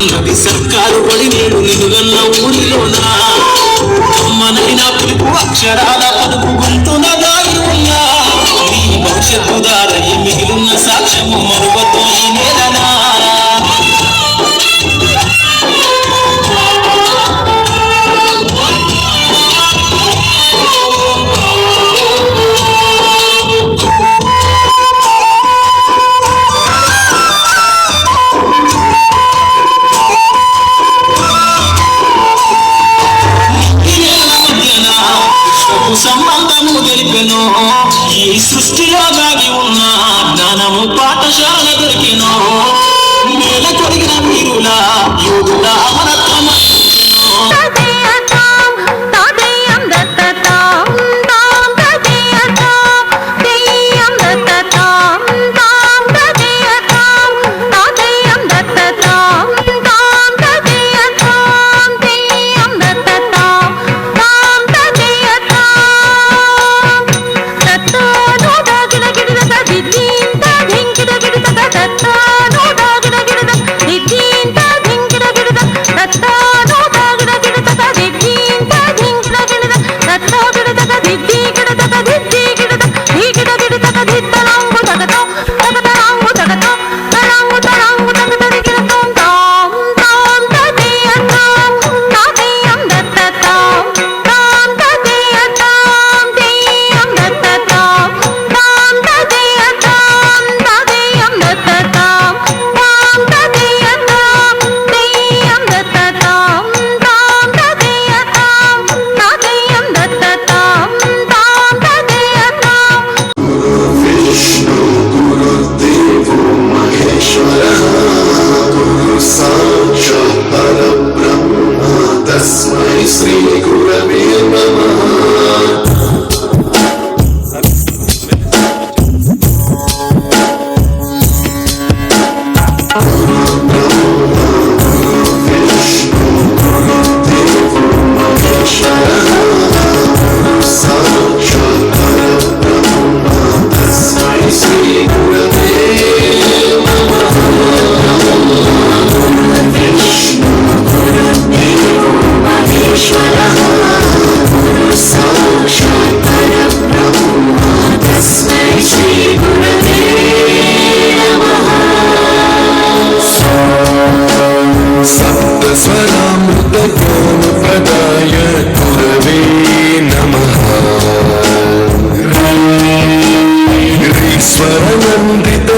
నది సర్కారు పడి నేను నిన్నుగన్న ఊరిలోనా? అమ్మనైనా పిలుపు అక్షరాల పలుపు గొంతున దాగి ఉన్నా. నీ భవిష్యత్తు దారయ్యి మిగిలిన సాక్ష్యము మరువతో నేరా. సంబంధము తెలిపెను. ఈ సృష్టిలో దాగి ఉన్న జ్ఞానము పాఠశాల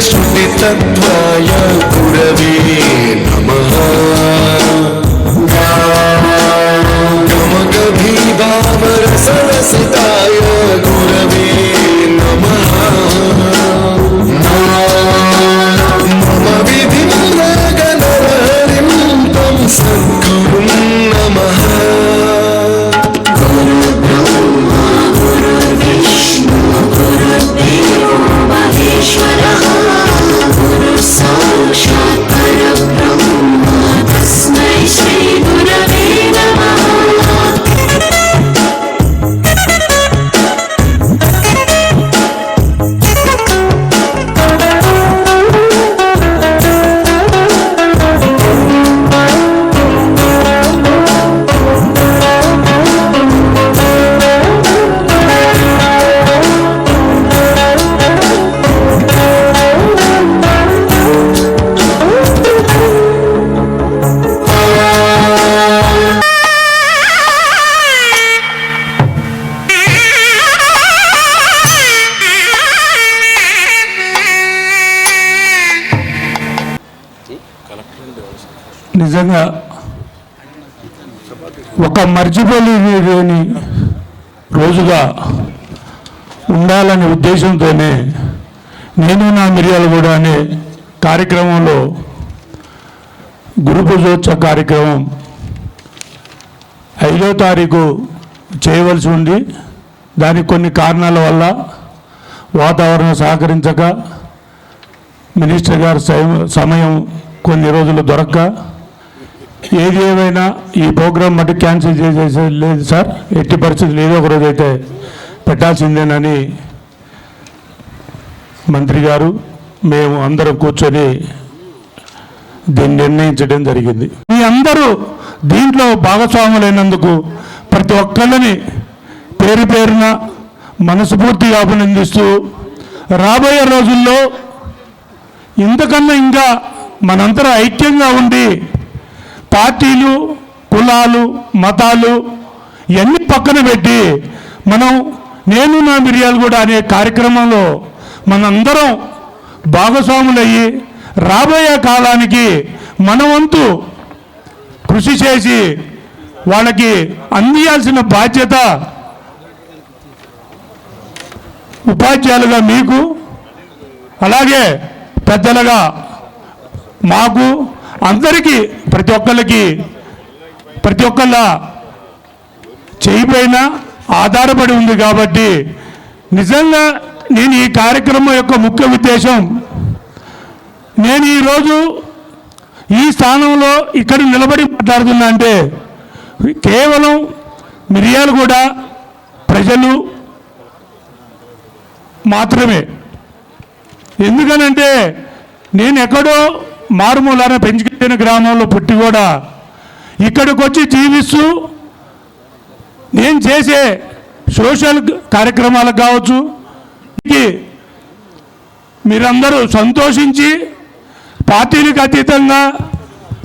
श्रुतितत्त्वाय गुरवे నిజంగా ఒక మర్చిపోలేని రోజుగా ఉండాలనే ఉద్దేశంతోనే నేను నా మిరియాలు కూడా అనే కార్యక్రమంలో గురుపూజోత్సవ కార్యక్రమం ఐదో తారీఖు చేయవలసి ఉంది. దానికి కొన్ని కారణాల వల్ల వాతావరణం సహకరించక మినిస్టర్ గారు సమయం కొన్ని రోజులు దొరక్క ఏది ఏమైనా ఈ ప్రోగ్రాం మటు క్యాన్సిల్ చేసేసి లేదు సార్. ఎట్టి పరిస్థితి ఏదో ఒకరోజు అయితే పెట్టాల్సిందేనని మంత్రి గారు మేము అందరం కూర్చొని దీన్ని నిర్ణయించడం జరిగింది. మీ అందరూ దీంట్లో భాగస్వాములైనందుకు ప్రతి ఒక్కళ్ళని పేరు పేరున మనస్ఫూర్తిగా అభినందిస్తూ రాబోయే రోజుల్లో ఇంతకన్నా ఇంకా మనంతరం ఐక్యంగా ఉండి పార్టీలు కులాలు మతాలు ఇవన్నీ పక్కన పెట్టి మనం నేను నా మిరియాలు కూడా అనే కార్యక్రమంలో మనందరం భాగస్వాములయ్యి రాబోయే కాలానికి మన వంతు కృషి చేసి వాళ్ళకి అందియాల్సిన బాధ్యత ఉపాధ్యాయులుగా మీకు అలాగే పెద్దలుగా మాకు అందరికీ ప్రతి ఒక్కరికి ప్రతి ఒక్కళ్ళ చేయిపైన ఆధారపడి ఉంది కాబట్టి నిజంగా నేను ఈ కార్యక్రమం యొక్క ముఖ్య ఉద్దేశం నేను ఈరోజు ఈ స్థానంలో ఇక్కడ నిలబడి మాట్లాడుతున్నా అంటే కేవలం మిరియాలు కూడా ప్రజలు మాత్రమే. ఎందుకనంటే నేను ఎక్కడో మారుమూలాన పెంచుకెళ్ళిన గ్రామంలో పుట్టి కూడా ఇక్కడికి వచ్చి జీవిస్తూ నేను చేసే సోషల్ కార్యక్రమాలకు కావచ్చు మీరందరూ సంతోషించి పార్టీలకు అతీతంగా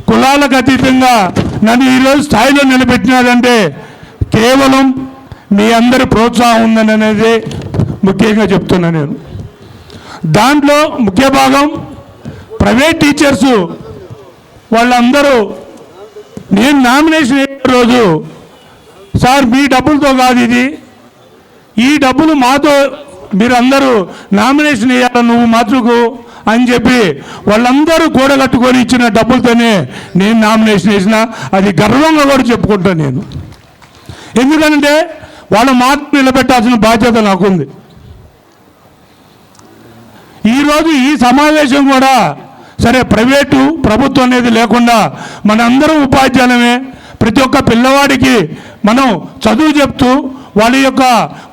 కులాలకు అతీతంగా నన్ను ఈరోజు స్థాయిలో నిలబెట్టినారంటే కేవలం మీ అందరి ప్రోత్సాహం ఉందని అనేది ముఖ్యంగా చెప్తున్నా నేను. దాంట్లో ముఖ్య భాగం ప్రైవేట్ టీచర్సు వాళ్ళందరూ నేను నామినేషన్ వేసే రోజు సార్ మీ డబ్బులతో కాదు ఇది. ఈ డబ్బులు మాతో మీరు అందరూ నామినేషన్ వేయాలి నువ్వు మాతృకు అని చెప్పి వాళ్ళందరూ కూడగట్టుకొని ఇచ్చిన డబ్బులతోనే నేను నామినేషన్ వేసిన. అది గర్వంగా కూడా చెప్పుకుంటాను నేను. ఎందుకంటే వాళ్ళ మాట నిలబెట్టాల్సిన బాధ్యత నాకుంది. ఈరోజు ఈ సమావేశం కూడా సరే ప్రైవేటు ప్రభుత్వం అనేది లేకుండా మనందరం ఉపాధ్యాయులమే. ప్రతి ఒక్క పిల్లవాడికి మనం చదువు చెప్తూ వాళ్ళ యొక్క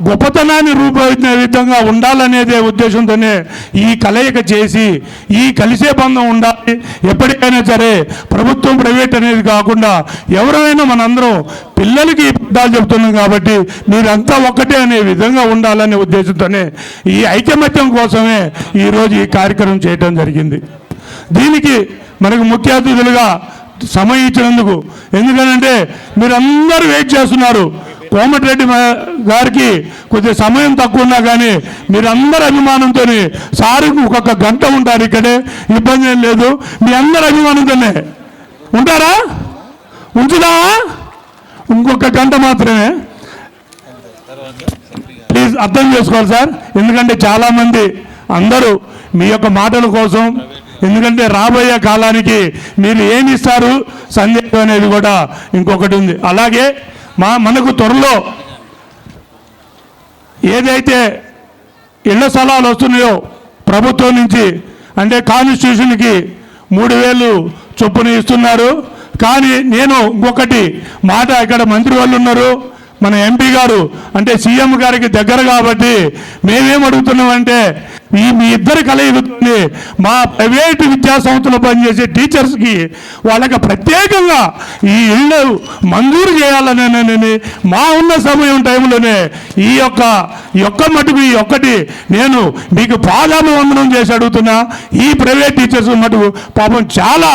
గొప్పతనాన్ని రూపొందించే విధంగా ఉండాలనేదే ఉద్దేశంతోనే ఈ కలయిక చేసి ఈ కలిసే బంధం ఉండాలి. ఎప్పటికైనా సరే ప్రభుత్వం ప్రైవేట్ అనేది కాకుండా ఎవరైనా మనందరం పిల్లలకి ఈ చెబుతున్నాం చెప్తున్నాం కాబట్టి మీరంతా ఒక్కటే అనే విధంగా ఉండాలనే ఉద్దేశంతోనే ఈ ఐకమత్యం కోసమే ఈరోజు ఈ కార్యక్రమం చేయడం జరిగింది. దీనికి మనకు ముఖ్య అతిథులుగా సమయం ఇచ్చినందుకు. ఎందుకంటే మీరందరూ వెయిట్ చేస్తున్నారు. కోమటిరెడ్డి గారికి కొద్దిగా సమయం తక్కువ ఉన్నా కానీ మీరందరి అభిమానంతో సార్ ఒక్కొక్క గంట ఉంటారు ఇక్కడే. ఇబ్బంది ఏం లేదు. మీ అందరి అభిమానంతోనే. ఉంటారా? ఉంచుదామా ఇంకొక గంట మాత్రమే. ప్లీజ్ అర్థం చేసుకోవాలి సార్. ఎందుకంటే చాలామంది అందరూ మీ యొక్క మాటల కోసం ఎందుకంటే రాబోయే కాలానికి మీరు ఏమి ఇస్తారు? సందేహం అనేది కూడా ఇంకొకటి ఉంది. అలాగే మా మనకు త్వరలో ఏదైతే ఇళ్ళ స్థలాలు వస్తున్నాయో ప్రభుత్వం నుంచి అంటే కాన్స్టిట్యూషన్కి మూడు వేలు చొప్పున ఇస్తున్నారు. కానీ నేను ఇంకొకటి మాట ఇక్కడ మంత్రి వాళ్ళు ఉన్నారు. మన ఎంపీ గారు అంటే సీఎం గారికి దగ్గర కాబట్టి మేమేం అడుగుతున్నామంటే ఈ మీ ఇద్దరు కలయిస్తుంది మా ప్రైవేటు విద్యా సంస్థలో పనిచేసే టీచర్స్కి వాళ్ళకి ప్రత్యేకంగా ఈ ఇళ్ళు మంజూరు చేయాలని మా ఉన్న సమయం టైంలోనే ఈ యొక్క ఈ యొక్క మటుకు ఈ ఒక్కటి నేను మీకు పాదాభివందనం చేసి అడుగుతున్నా. ఈ ప్రైవేట్ టీచర్స్ మటుకు పాపం చాలా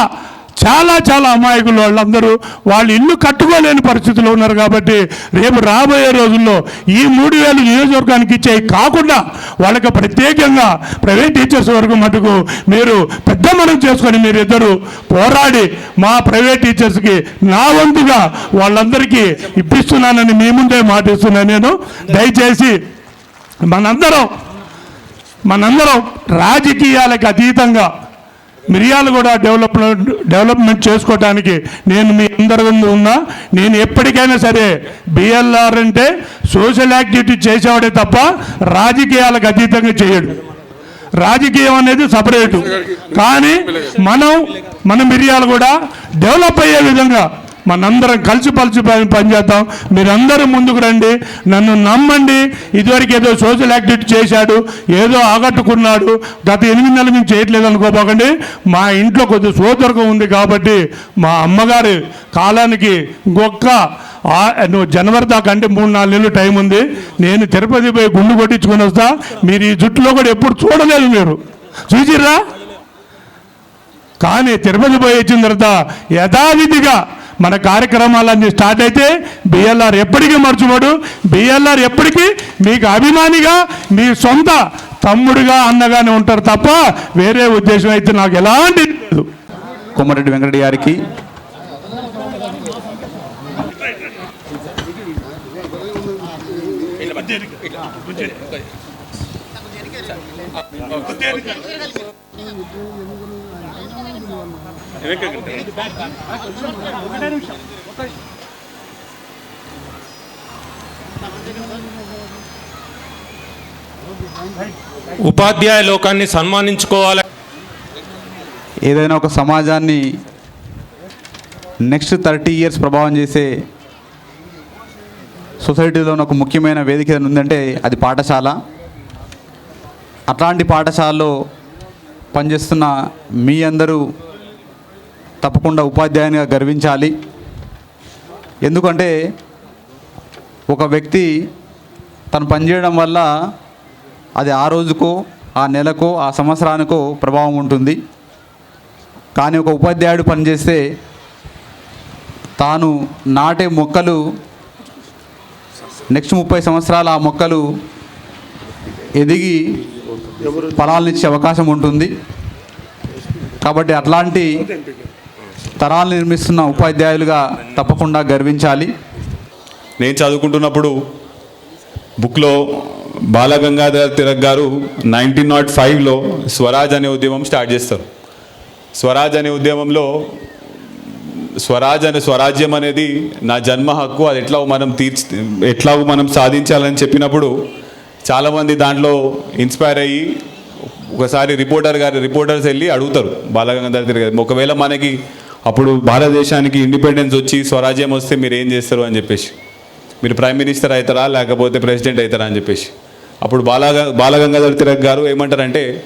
చాలా చాలా అమాయకులు వాళ్ళందరూ వాళ్ళు ఇల్లు కట్టుకోలేని పరిస్థితిలో ఉన్నారు కాబట్టి రేపు రాబోయే రోజుల్లో ఈ మూడు వేలు నియోజకవర్గానికి ఇచ్చేవి కాకుండా వాళ్ళకి ప్రత్యేకంగా ప్రైవేట్ టీచర్స్ వరకు మటుకు మీరు పెద్ద మనం చేసుకొని మీరు ఇద్దరు పోరాడి మా ప్రైవేట్ టీచర్స్కి నా వంతుగా వాళ్ళందరికీ ఇప్పిస్తున్నానని మీ ముందే మాటిస్తున్నాను నేను. దయచేసి మనందరం మనందరం రాజకీయాలకు అతీతంగా మిరియాలు కూడా డెవలప్మెంట్ డెవలప్మెంట్ చేసుకోవడానికి నేను మీ అందరి ముందు ఉన్నా. నేను ఎప్పటికైనా సరే బిఎల్ఆర్ అంటే సోషల్ యాక్టివిటీ చేసేవాడే తప్ప రాజకీయాలకు అతీతంగా చేయడు. రాజకీయం అనేది సపరేటు. కానీ మనం మన మిరియాలు కూడా డెవలప్ అయ్యే విధంగా మనందరం కలిసి పలిచి పని పనిచేద్దాం. మీరందరూ ముందుకు రండి. నన్ను నమ్మండి. ఇదివరకు ఏదో సోషల్ యాక్టివిటీ చేశాడు ఏదో ఆగట్టుకున్నాడు గత ఎనిమిది నెలలు మేము చేయట్లేదు అనుకోపోకండి. మా ఇంట్లో కొద్ది సోదరకం ఉంది కాబట్టి మా అమ్మగారి కాలానికి గొక్క నువ్వు జనవరి దాకా అంటే మూడు నాలుగు నెలలు టైం ఉంది. నేను తిరుపతి పోయి గుండు కొట్టించుకొని వస్తా. మీరు ఈ జుట్టులో కూడా ఎప్పుడు చూడలేదు మీరు. చూసిర్రా? కానీ తిరుపతి పోయి వచ్చిన తర్వాత యథావిధిగా మన కార్యక్రమాలన్నీ స్టార్ట్ అయితే బిఎల్ఆర్ ఎప్పటికీ మర్చిపోడు. బిఎల్ఆర్ ఎప్పటికీ మీకు అభిమానిగా మీ సొంత తమ్ముడిగా అన్నగానే ఉంటారు తప్ప వేరే ఉద్దేశం అయితే నాకు ఎలాంటి లేదు. కొమ్మరెడ్డి వెంకటరెడ్డి గారికి. ఉపాధ్యాయ లోకాన్ని సన్మానించుకోవాలి. ఏదైనా ఒక సమాజాన్ని నెక్స్ట్ థర్టీ ఇయర్స్ ప్రభావం చేసే సొసైటీలో ఒక ముఖ్యమైన వేదిక ఏదైనా ఉందంటే అది పాఠశాల. అట్లాంటి పాఠశాలలో పనిచేస్తున్న మీ అందరూ తప్పకుండా ఉపాధ్యాయునిగా గర్వించాలి. ఎందుకంటే ఒక వ్యక్తి తను పనిచేయడం వల్ల అది ఆ రోజుకో ఆ నెలకో ఆ సంవత్సరానికో ప్రభావం ఉంటుంది. కానీ ఒక ఉపాధ్యాయుడు పనిచేస్తే తాను నాటే మొక్కలు నెక్స్ట్ ముప్పై సంవత్సరాలు ఆ మొక్కలు ఎదిగి ఫలాలనిచ్చే అవకాశం ఉంటుంది. కాబట్టి అట్లాంటి తరాలు నిర్మిస్తున్న ఉపాధ్యాయులుగా తప్పకుండా గర్వించాలి. నేను చదువుకుంటున్నప్పుడు బుక్లో బాలగంగాధర తిలక్ గారు నైన్టీన్ నాట్ ఫైవ్లో స్వరాజ్ అనే ఉద్యమం స్టార్ట్ చేస్తారు. స్వరాజ్ అనే ఉద్యమంలో స్వరాజ్ అనే స్వరాజ్యం అనేది నా జన్మ హక్కు అది ఎట్లా మనం తీర్చి ఎట్లా మనం సాధించాలని చెప్పినప్పుడు చాలామంది దాంట్లో ఇన్స్పైర్ అయ్యి ఒకసారి రిపోర్టర్ గారు రిపోర్టర్స్ వెళ్ళి అడుగుతారు. బాలగంగాధర్ తిరిగి గారు ఒకవేళ మనకి అప్పుడు భారతదేశానికి ఇండిపెండెన్స్ వచ్చి స్వరాజ్యం వస్తే మీరు ఏం చేస్తారు? అని చెప్పేసి. మీరు ప్రైమ్ మినిస్టర్ అవుతారా? లేకపోతే ప్రెసిడెంట్ అవుతారా? అని చెప్పేసి. అప్పుడు బాలగ బాలగంగాధర్ తిలక్ గారు ఏమంటారంటే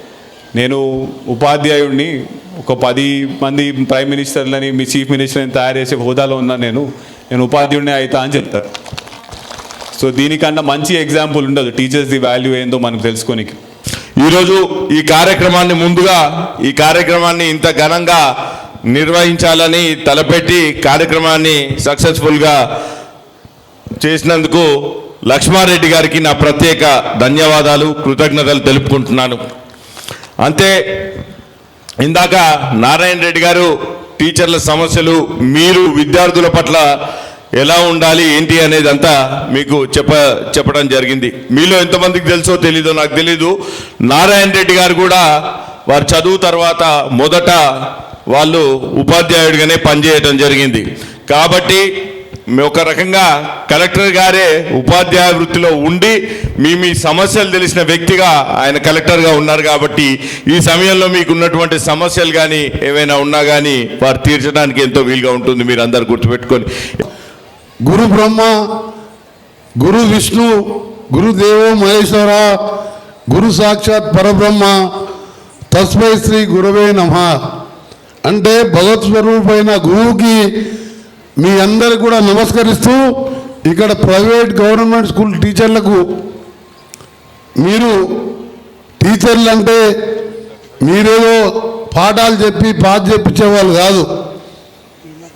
నేను ఉపాధ్యాయుడిని ఒక పది మంది ప్రైమ్ మినిస్టర్లని మీ చీఫ్ మినిస్టర్ని తయారు చేసే హోదాలో ఉన్నాను నేను. నేను ఉపాధ్యాయుడిని అవుతా అని చెప్తారు. సో దీనికన్నా మంచి ఎగ్జాంపుల్ ఉండదు. టీచర్స్ ది వాల్యూ ఏందో మనకు తెలుసుకోనికి. ఈరోజు ఈ కార్యక్రమాన్ని ముందుగా ఈ కార్యక్రమాన్ని ఇంత ఘనంగా నిర్వహించాలని తలపెట్టి కార్యక్రమాన్ని సక్సెస్ఫుల్గా చేసినందుకు లక్ష్మారెడ్డి గారికి నా ప్రత్యేక ధన్యవాదాలు కృతజ్ఞతలు తెలుపుకుంటున్నాను. అంతే ఇందాక నారాయణ రెడ్డి గారు టీచర్ల సమస్యలు మీరు విద్యార్థుల పట్ల ఎలా ఉండాలి ఏంటి అనేది అంతా మీకు చెప్ప చెప్పడం జరిగింది. మీలో ఎంతమందికి తెలుసో తెలీదో నాకు తెలీదు. నారాయణ రెడ్డి గారు కూడా వారు చదువు తర్వాత మొదట వాళ్ళు ఉపాధ్యాయుడిగానే పనిచేయడం జరిగింది. కాబట్టి ఒక రకంగా కలెక్టర్ గారే ఉపాధ్యాయ వృత్తిలో ఉండి మీ మీ సమస్యలు తెలిసిన వ్యక్తిగా ఆయన కలెక్టర్గా ఉన్నారు కాబట్టి ఈ సమయంలో మీకు ఉన్నటువంటి సమస్యలు కానీ ఏవైనా ఉన్నా కానీ వారు తీర్చడానికి ఎంతో వీలుగా ఉంటుంది. మీరు అందరు గుర్తుపెట్టుకొని గురు బ్రహ్మ గురు విష్ణు గురుదేవో మహేశ్వర గురు సాక్షాత్ పరబ్రహ్మ తస్మై శ్రీ గురవే నమ. అంటే భగవత్ స్వరూపైన గురువుకి మీ అందరు కూడా నమస్కరిస్తూ ఇక్కడ ప్రైవేట్ గవర్నమెంట్ స్కూల్ టీచర్లకు మీరు టీచర్లు అంటే మీరేదో పాఠాలు చెప్పి పాత చెప్పించేవాళ్ళు కాదు.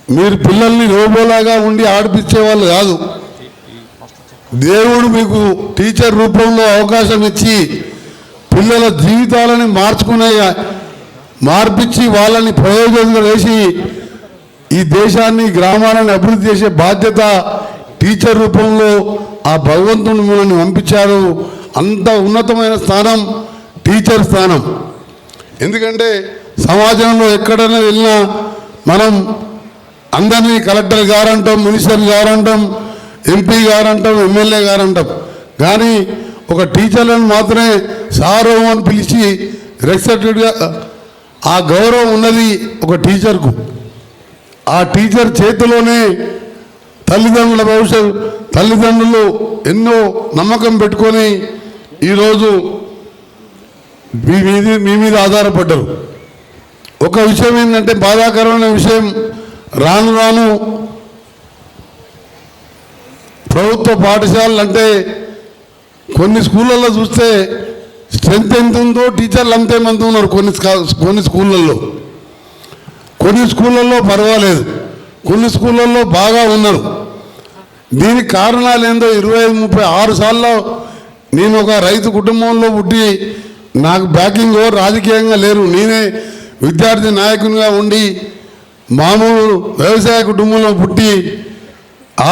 మీరు పిల్లల్ని రోబోలాగా ఉండి ఆడిపించే వాళ్ళు కాదు. దేవుడు మీకు టీచర్ రూపంలో అవకాశం ఇచ్చి పిల్లల జీవితాలని మార్చుకునే మార్పించి వాళ్ళని ప్రయోజనంగా వేసి ఈ దేశాన్ని గ్రామాలను అభివృద్ధి చేసే బాధ్యత టీచర్ రూపంలో ఆ భగవంతుని మిమ్మల్ని పంపించారు. అంత ఉన్నతమైన స్థానం టీచర్ స్థానం. ఎందుకంటే సమాజంలో ఎక్కడైనా వెళ్ళినా మనం అందరినీ కలెక్టర్ గారంటాం మినిస్టర్ గారంటాం ఎంపీ గారు అంటాం ఎమ్మెల్యే గారు అంటాం కానీ ఒక టీచర్లను మాత్రమే సారో అని పిలిచి రెస్పెక్టెడ్గా ఆ గౌరవం ఉన్నది ఒక టీచర్కు. ఆ టీచర్ చేతిలోనే తల్లిదండ్రుల భవిష్యత్ తల్లిదండ్రులు ఎన్నో నమ్మకం పెట్టుకొని ఈరోజు మీ మీద మీ మీద ఆధారపడ్డారు. ఒక విషయం ఏంటంటే బాధాకరమైన విషయం రాను రాను ప్రభుత్వ పాఠశాలలు అంటే కొన్ని స్కూళ్ళల్లో చూస్తే స్ట్రెంత్ ఎంత ఉందో టీచర్లు అంతే మంది ఉన్నారు కొన్ని కొన్ని స్కూళ్ళల్లో. కొన్ని స్కూళ్ళల్లో పర్వాలేదు. కొన్ని స్కూళ్ళల్లో బాగా ఉన్నారు. దీనికి కారణాలు ఏందో ఇరవై ఐదు ముప్పై ఆరు సార్లు నేను ఒక రైతు కుటుంబంలో పుట్టి నాకు బ్యాకింగ్ రాజకీయంగా లేరు. నేనే విద్యార్థి నాయకునిగా ఉండి మామూలు వ్యవసాయ కుటుంబంలో పుట్టి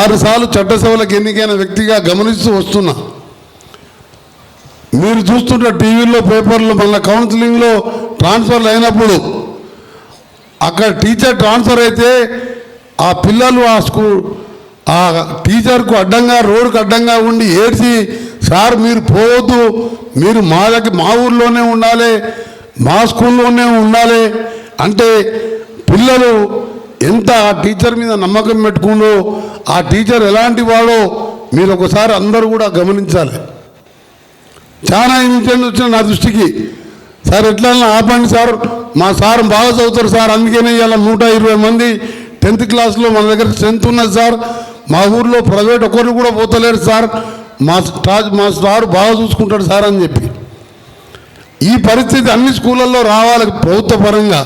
ఆరుసార్లు చట్టసభలకు ఎన్నికైన వ్యక్తిగా గమనిస్తూ వస్తున్నా. మీరు చూస్తుంటే టీవీలో పేపర్లో మళ్ళీ కౌన్సిలింగ్లో ట్రాన్స్ఫర్లు అయినప్పుడు అక్కడ టీచర్ ట్రాన్స్ఫర్ అయితే ఆ పిల్లలు ఆ స్కూల్ ఆ టీచర్కు అడ్డంగా రోడ్డుకు అడ్డంగా ఉండి ఏడ్చి సార్ మీరు పోవద్దు. మీరు మా దగ్గర మా ఊర్లోనే ఉండాలి మా స్కూల్లోనే ఉండాలి. అంటే పిల్లలు ఎంత ఆ టీచర్ మీద నమ్మకం పెట్టుకుందో ఆ టీచర్ ఎలాంటి వాడో మీరు ఒకసారి అందరూ కూడా గమనించాలి. చాలా ఇన్సిడెంట్ వచ్చిన నా దృష్టికి. సార్ ఎట్లా ఆపండి సార్. మా సార్ బాగా చదువుతారు సార్. అందుకనే ఇవాళ నూట ఇరవై మంది టెన్త్ క్లాస్లో మన దగ్గర స్ట్రెంత్ ఉన్నది సార్. మా ఊర్లో ప్రైవేట్ ఒకరు కూడా పోతలేరు సార్. మా స్టార్ మా సార్ బాగా చూసుకుంటాడు సార్ అని చెప్పి. ఈ పరిస్థితి అన్ని స్కూళ్ళల్లో రావాలి ప్రభుత్వ పరంగా.